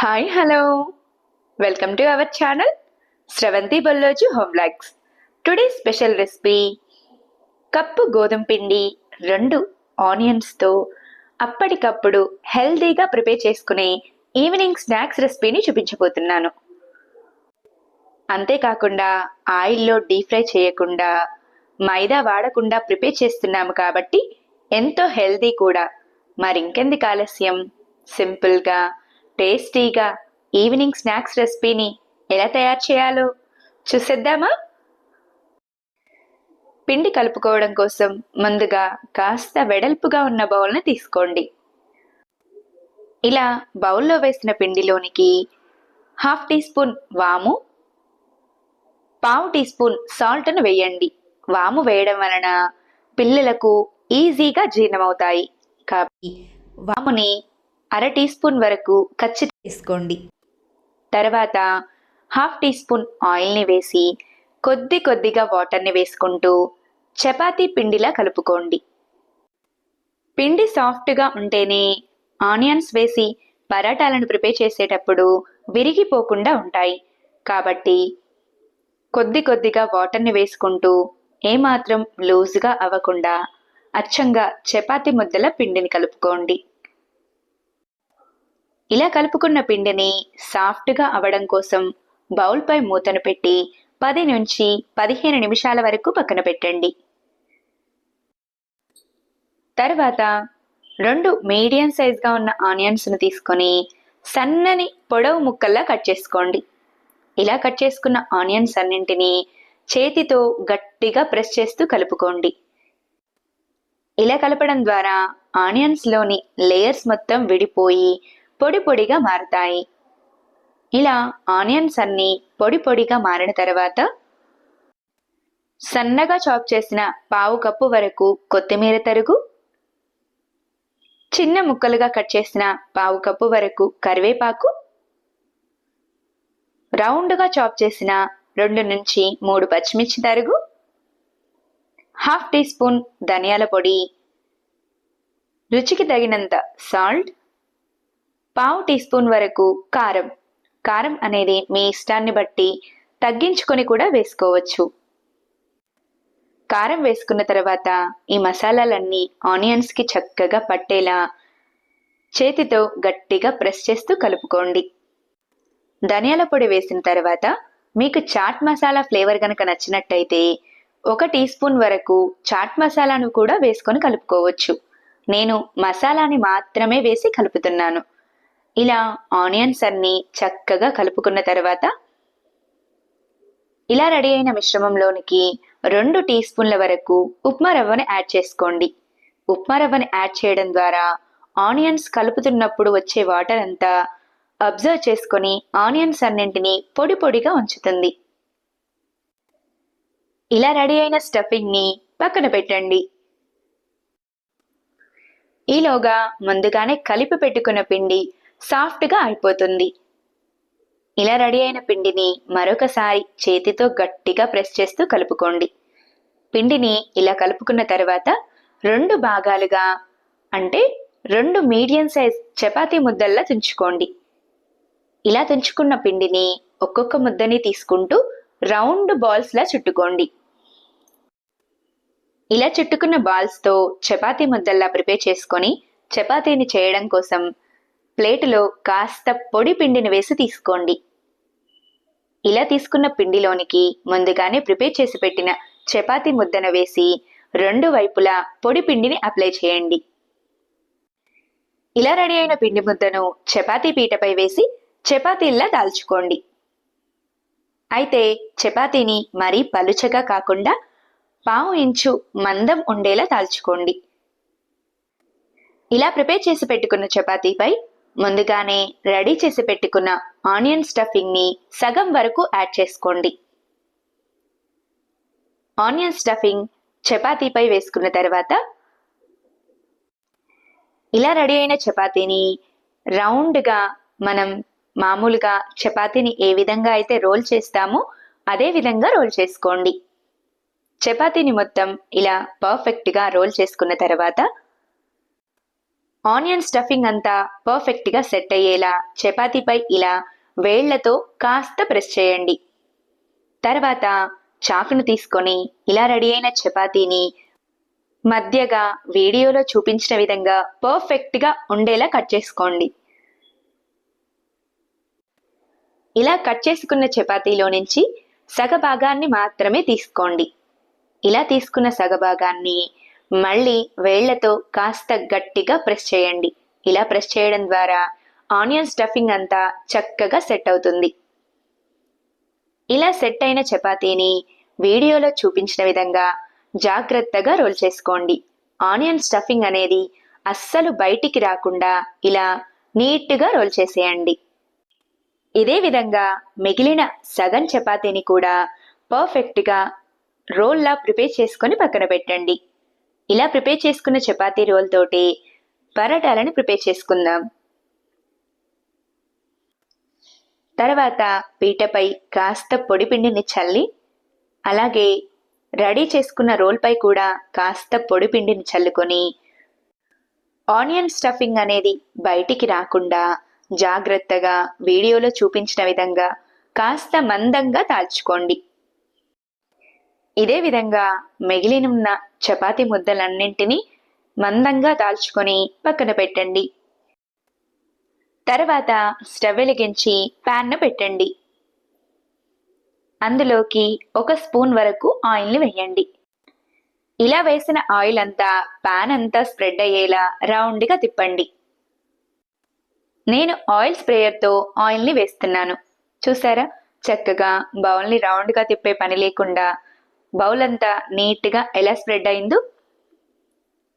Hi hello welcome to our channel Sravanthi Balloju home logs today special recipe cup గోధుమ పిండి రెండు ఆనియన్స్తో అప్పటికప్పుడు హెల్దీగా ప్రిపేర్ చేసుకునే ఈవినింగ్ స్నాక్స్ రెసిపీని చూపించబోతున్నాను. అంతేకాకుండా ఆయిల్లో డీప్ ఫ్రై చేయకుండా మైదా వాడకుండా ప్రిపేర్ చేస్తున్నాము కాబట్టి ఎంతో హెల్దీ కూడా. మరింకెందుకు ఆలస్యం? సింపుల్గా టేస్టీగా ఈవినింగ్ స్నాక్స్ రెసిపీని ఎలా తయారు చేయాలో చూసేద్దామా? పిండి కలుపుకోవడం కోసం ముందుగా కాస్త వెడల్పుగా ఉన్న బౌల్ని తీసుకోండి. ఇలా బౌల్లో వేసిన పిండిలోనికి హాఫ్ టీ స్పూన్ వాము పావు టీ స్పూన్ సాల్ట్ను వేయండి. వాము వేయడం వలన పిల్లలకు ఈజీగా జీర్ణమవుతాయి. కాబట్టి వాముని అర టీ స్పూన్ వరకు కచ్చి తీసుకోండి. తర్వాత హాఫ్ టీ స్పూన్ ఆయిల్ని వేసి కొద్ది కొద్దిగా వాటర్ని వేసుకుంటూ చపాతీ పిండిలా కలుపుకోండి. పిండి సాఫ్ట్గా ఉంటేనే ఆనియన్స్ వేసి పరాటాలను ప్రిపేర్ చేసేటప్పుడు విరిగిపోకుండా ఉంటాయి. కాబట్టి కొద్ది కొద్దిగా వాటర్ని వేసుకుంటూ ఏమాత్రం లూజ్గా అవ్వకుండా అచ్చంగా చపాతీ ముద్దల పిండిని కలుపుకోండి. ఇలా కలుపుకున్న పిండిని సాఫ్ట్గా అవడం కోసం బౌల్పై మూతను పెట్టి పది నుంచి పదిహేను నిమిషాల వరకు పక్కన పెట్టండి. తర్వాత రెండు మీడియం సైజ్గా ఉన్న ఆనియన్స్ను తీసుకొని సన్నని పొడవు ముక్కల్లా కట్ చేసుకోండి. ఇలా కట్ చేసుకున్న ఆనియన్స్ అన్నింటినీ చేతితో గట్టిగా ప్రెస్ చేస్తూ కలుపుకోండి. ఇలా కలపడం ద్వారా ఆనియన్స్లోని లేయర్స్ మొత్తం విడిపోయి పొడి పొడిగా మారుతాయి. ఇలా ఆనియన్స్ అన్ని పొడి పొడిగా మారిన తర్వాత సన్నగా చాప్ చేసిన పావు కప్పు వరకు కొత్తిమీర తరుగు చిన్న ముక్కలుగా కట్ చేసిన పావు కప్పు వరకు కరివేపాకు రౌండ్గా చాప్ చేసిన రెండు నుంచి మూడు పచ్చిమిర్చి తరుగు హాఫ్ టీ స్పూన్ ధనియాల పొడి రుచికి తగినంత సాల్ట్ పావు టీ స్పూన్ వరకు కారం. కారం అనేది మీ ఇష్టాన్ని బట్టి తగ్గించుకొని కూడా వేసుకోవచ్చు. కారం వేసుకున్న తర్వాత ఈ మసాలాలన్నీ ఆనియన్స్కి చక్కగా పట్టేలా చేతితో గట్టిగా ప్రెస్ చేస్తూ కలుపుకోండి. ధనియాల పొడి వేసిన తర్వాత మీకు చాట్ మసాలా ఫ్లేవర్ కనుక నచ్చినట్టయితే ఒక టీ స్పూన్ వరకు చాట్ మసాలాను కూడా వేసుకొని కలుపుకోవచ్చు. నేను మసాలాని మాత్రమే వేసి కలుపుతున్నాను. ఇలా ఆనియన్స్ అన్ని చక్కగా కలుపుకున్న తర్వాత ఇలా రెడీ అయిన మిశ్రమంలోనికి రెండు టీ స్పూన్ల వరకు ఉప్మా రవ్వని యాడ్ చేసుకోండి. ఉప్మా రవ్వని యాడ్ చేయడం ద్వారా ఆనియన్స్ కలుపుతున్నప్పుడు వచ్చే వాటర్ అంతా అబ్జర్వ్ చేసుకొని ఆనియన్స్ అన్నింటినీ పొడి పొడిగా ఉంచుతుంది. ఇలా రెడీ అయిన స్టఫింగ్ని పక్కన పెట్టండి. ఈలోగా ముందుగానే కలిపి పెట్టుకున్న పిండి సాఫ్ట్గా అయిపోతుంది. ఇలా రెడీ అయిన పిండిని మరొకసారి చేతితో గట్టిగా ప్రెస్ చేస్తూ కలుపుకోండి. పిండిని ఇలా కలుపుకున్న తర్వాత రెండు భాగాలుగా అంటే రెండు మీడియం సైజ్ చపాతీ ముద్దల్లా తుంచుకోండి. ఇలా తుంచుకున్న పిండిని ఒక్కొక్క ముద్దని తీసుకుంటూ రౌండ్ బాల్స్లా చుట్టుకోండి. ఇలా చుట్టుకున్న బాల్స్తో చపాతీ ముద్దల్లా ప్రిపేర్ చేసుకొని చపాతీని చేయడం కోసం ప్లేటులో కాస్త పొడి పిండిని వేసి తీసుకోండి. ఇలా తీసుకున్న పిండిలోనికి ముందుగానే ప్రిపేర్ చేసి పెట్టిన చపాతీ ముద్దను వేసి రెండు వైపులా పొడి పిండిని అప్లై చేయండి. ఇలా రెడీ అయిన పిండి ముద్దను చపాతీ పీటపై వేసి చపాతీల్లా దాల్చుకోండి. అయితే చపాతీని మరీ పలుచగా కాకుండా పావు ఇంచు మందం ఉండేలా దాల్చుకోండి. ఇలా ప్రిపేర్ చేసి పెట్టుకున్న చపాతీపై ముందుగానే రెడీ చేసి పెట్టుకున్న ఆనియన్ స్టఫింగ్ని సగం వరకు యాడ్ చేసుకోండి. ఆనియన్ స్టఫింగ్ చపాతీపై వేసుకున్న తర్వాత ఇలా రెడీ అయిన చపాతీని రౌండ్గా మనం మామూలుగా చపాతీని ఏ విధంగా అయితే రోల్ చేస్తామో అదే విధంగా రోల్ చేసుకోండి. చపాతీని మొత్తం ఇలా పర్ఫెక్ట్గా రోల్ చేసుకున్న తర్వాత ఆనియన్ స్టఫింగ్ అంతా పర్ఫెక్ట్గా సెట్ అయ్యేలా చపాతీపై ఇలా వేళ్ళతో కాస్త ప్రెస్ చేయండి. తర్వాత చాకును తీసుకొని ఇలా రెడీ అయిన చపాతీని మధ్యగా వీడియోలో చూపించిన విధంగా పర్ఫెక్ట్గా ఉండేలా కట్ చేసుకోండి. ఇలా కట్ చేసుకున్న చపాతీలో నుంచి సగభాగాన్ని మాత్రమే తీసుకోండి. ఇలా తీసుకున్న సగభాగాన్ని మళ్ళీ వేళ్ళతో కాస్త గట్టిగా ప్రెస్ చేయండి. ఇలా ప్రెస్ చేయడం ద్వారా ఆనియన్ స్టఫింగ్ అంతా చక్కగా సెట్ అవుతుంది. ఇలా సెట్ అయిన చపాతీని వీడియోలో చూపించిన విధంగా జాగ్రత్తగా రోల్ చేసుకోండి. ఆనియన్ స్టఫింగ్ అనేది అస్సలు బయటికి రాకుండా ఇలా నీట్గా రోల్ చేసేయండి. ఇదే విధంగా మిగిలిన సగం చపాతీని కూడా పర్ఫెక్ట్గా రోల్లా ప్రిపేర్ చేసుకొని పక్కన పెట్టండి. ఇలా ప్రిపేర్ చేసుకున్న చపాతీ రోల్ తోటి పరాటాలను ప్రిపేర్ చేసుకుందాం. తర్వాత పీటపై కాస్త పొడి పిండిని చల్లి అలాగే రెడీ చేసుకున్న రోల్పై కూడా కాస్త పొడి పిండిని చల్లుకొని ఆనియన్ స్టఫింగ్ అనేది బయటికి రాకుండా జాగ్రత్తగా వీడియోలో చూపించిన విధంగా కాస్త మందంగా తాల్చుకోండి. ఇదే విధంగా మిగిలినున్న చపాతీ ముద్దలన్నింటినీ మందంగా దాల్చుకొని పక్కన పెట్టండి. తర్వాత స్టవ్ వెలిగించి ప్యాన్ను పెట్టండి. అందులోకి ఒక స్పూన్ వరకు ఆయిల్ని వేయండి. ఇలా వేసిన ఆయిల్ అంతా ప్యాన్ అంతా స్ప్రెడ్ అయ్యేలా రౌండ్గా తిప్పండి. నేను ఆయిల్ స్ప్రేయర్తో ఆయిల్ని వేస్తున్నాను. చూసారా? చక్కగా బౌల్ని రౌండ్గా తిప్పే పని లేకుండా బౌల్ అంతా నీట్గా ఎలా స్ప్రెడ్ అయిందో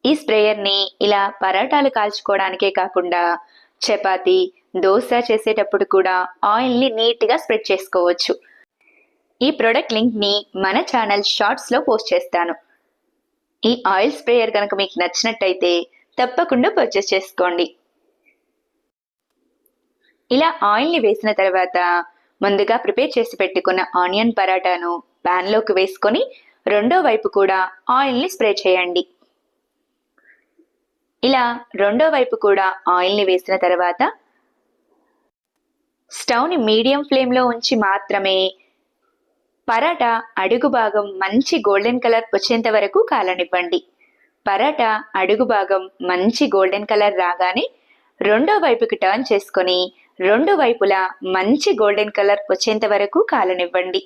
ఈ స్ప్రేయర్ని ఇలా పరాటాలు కాల్చుకోవడానికే కాకుండా చపాతి దోశ చేసేటప్పుడు కూడా ఆయిల్ని నీట్గా స్ప్రెడ్ చేసుకోవచ్చు. ఈ ప్రోడక్ట్ లింక్ని మన ఛానల్ షార్ట్స్లో పోస్ట్ చేస్తాను. ఈ ఆయిల్ స్ప్రేయర్ కనుక మీకు నచ్చినట్టయితే తప్పకుండా పర్చేస్ చేసుకోండి. ఇలా ఆయిల్ని వేసిన తర్వాత ముందుగా ప్రిపేర్ చేసి పెట్టుకున్న ఆనియన్ పరాటాను ప్యాన్లోకి వేసుకొని రెండో వైపు కూడా ఆయిల్ని స్ప్రే చేయండి. ఇలా రెండో వైపు కూడా ఆయిల్ని వేసిన తర్వాత స్టవ్ని మీడియం ఫ్లేమ్లో ఉంచి మాత్రమే పరాటా అడుగు భాగం మంచి గోల్డెన్ కలర్ వచ్చేంత వరకు కాలనివ్వండి. పరాటా అడుగు భాగం మంచి గోల్డెన్ కలర్ రాగానే రెండో వైపుకి టర్న్ చేసుకొని రెండు వైపులా మంచి గోల్డెన్ కలర్ వచ్చేంత వరకు కాలనివ్వండి.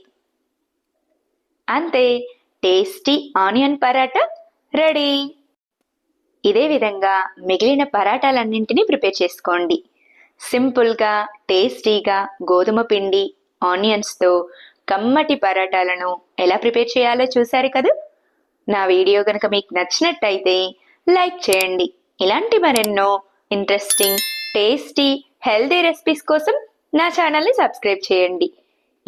అంతే. Tasty onion paratha ready. ఇదే విధంగా మిగిలిన పరాటాలన్నింటినీ ప్రిపేర్ చేసుకోండి. సింపుల్గా టేస్టీగా గోధుమ పిండి ఆనియన్స్తో కమ్మటి పరాటాలను ఎలా ప్రిపేర్ చేయాలో చూశారు కదా? నా వీడియో కనుక మీకు నచ్చినట్టయితే లైక్ చేయండి. ఇలాంటి మరెన్నో ఇంట్రెస్టింగ్ టేస్టీ హెల్దీ రెసిపీస్ కోసం నా ఛానల్ని సబ్స్క్రైబ్ చేయండి.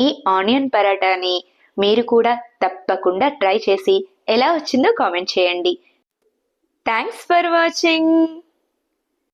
ఈ ఆనియన్ పరాటాని మీరు కూడా తప్పకుండా ట్రై చేసి ఎలా వచ్చిందో కామెంట్ చేయండి. Thanks for watching